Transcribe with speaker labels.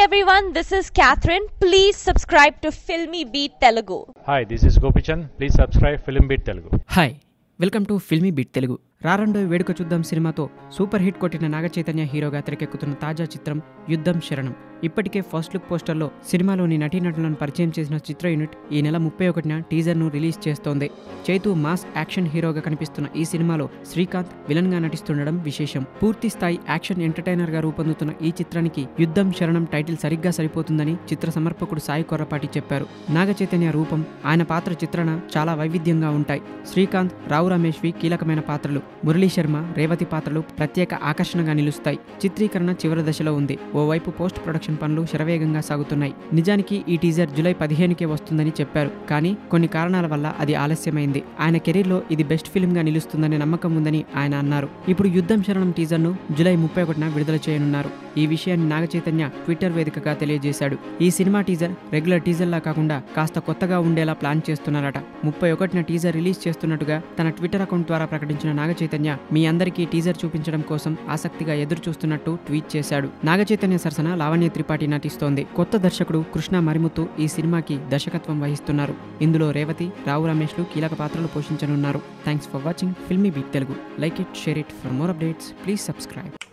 Speaker 1: everyone, this is Catherine. Please subscribe to Filmy Beat Telugu.
Speaker 2: Hi, this is Gopichand. Please subscribe Film Beat Telugu.
Speaker 3: Hi welcome to filmy beat Telugu Rarandoi Veduka Chuddam సినిమాతో super hit కొట్టిన నాగ చైతన్య హీరోగా తెరకెక్కుతున్న తాజా చిత్రం యుద్ధం శరణం ఇప్పటికే first look పోస్టర్లో సినిమాలోని నటీనటులను పరిచయం చేసిన చిత్ర యూనిట్ ఈ నెల ముప్పై ఒకటిన టీజర్ను రిలీజ్ చేస్తోంది. చైతు మాస్ యాక్షన్ హీరోగా కనిపిస్తున్న ఈ సినిమాలో శ్రీకాంత్ విలన్గా నటిస్తుండడం విశేషం. పూర్తి స్థాయి యాక్షన్ ఎంటర్టైనర్గా రూపొందుతున్న ఈ చిత్రానికి యుద్ధం శరణం టైటిల్ సరిగ్గా సరిపోతుందని చిత్ర సమర్పకుడు సాయి కొర్రపాటి చెప్పారు. నాగ చైతన్య రూపం ఆయన పాత్ర చిత్రణ చాలా వైవిధ్యంగా ఉంటాయి. శ్రీకాంత్ రావు రమేష్వి కీలకమైన పాత్రలు. మురళీ శర్మ రేవతి పాత్రలు ప్రత్యేక ఆకర్షణగా నిలుస్తాయి. చిత్రీకరణ చివరి దశలో ఉంది. ఓవైపు పోస్ట్ ప్రొడక్షన్ పనులు శరవేగంగా సాగుతున్నాయి. నిజానికి ఈ టీజర్ జూలై పదిహేనుకే వస్తుందని చెప్పారు. కానీ కొన్ని కారణాల వల్ల అది ఆలస్యమైంది. ఆయన కెరీర్లో ఇది బెస్ట్ ఫిల్మ్గా నిలుస్తుందనే నమ్మకం ఉందని ఆయన అన్నారు. ఇప్పుడు యుద్ధం శరణం టీజర్ను జూలై ముప్పై ఒకటిన విడుదల చేయనున్నారు. ఈ విషయాన్ని నాగచైతన్య ట్విట్టర్ వేదికగా తెలియజేశాడు. ఈ సినిమా టీజర్ రెగ్యులర్ టీజర్లా కాకుండా కాస్త కొత్తగా ఉండేలా ప్లాన్ చేస్తున్నారట. ముప్పై ఒకటిన టీజర్ రిలీజ్ చేస్తున్నట్టుగా తన ట్విట్టర్ అకౌంట్ ద్వారా ప్రకటించిన నాగచైతన్య మీ అందరికీ టీజర్ చూపించడం కోసం ఆసక్తిగా ఎదురు చూస్తున్నట్టు ట్వీట్ చేశాడు. నాగచైతన్య సరసన లావణ్య త్రిపాఠి నటిస్తోంది. కొత్త దర్శకుడు కృష్ణ మరిముత్తు ఈ సినిమాకి దర్శకత్వం వహిస్తున్నారు. ఇందులో రేవతి రావు రమేష్లు కీలక పాత్రలు పోషించనున్నారు. Thanks for watching. Filmy beat Telugu. Like it share it. For more updates please subscribe.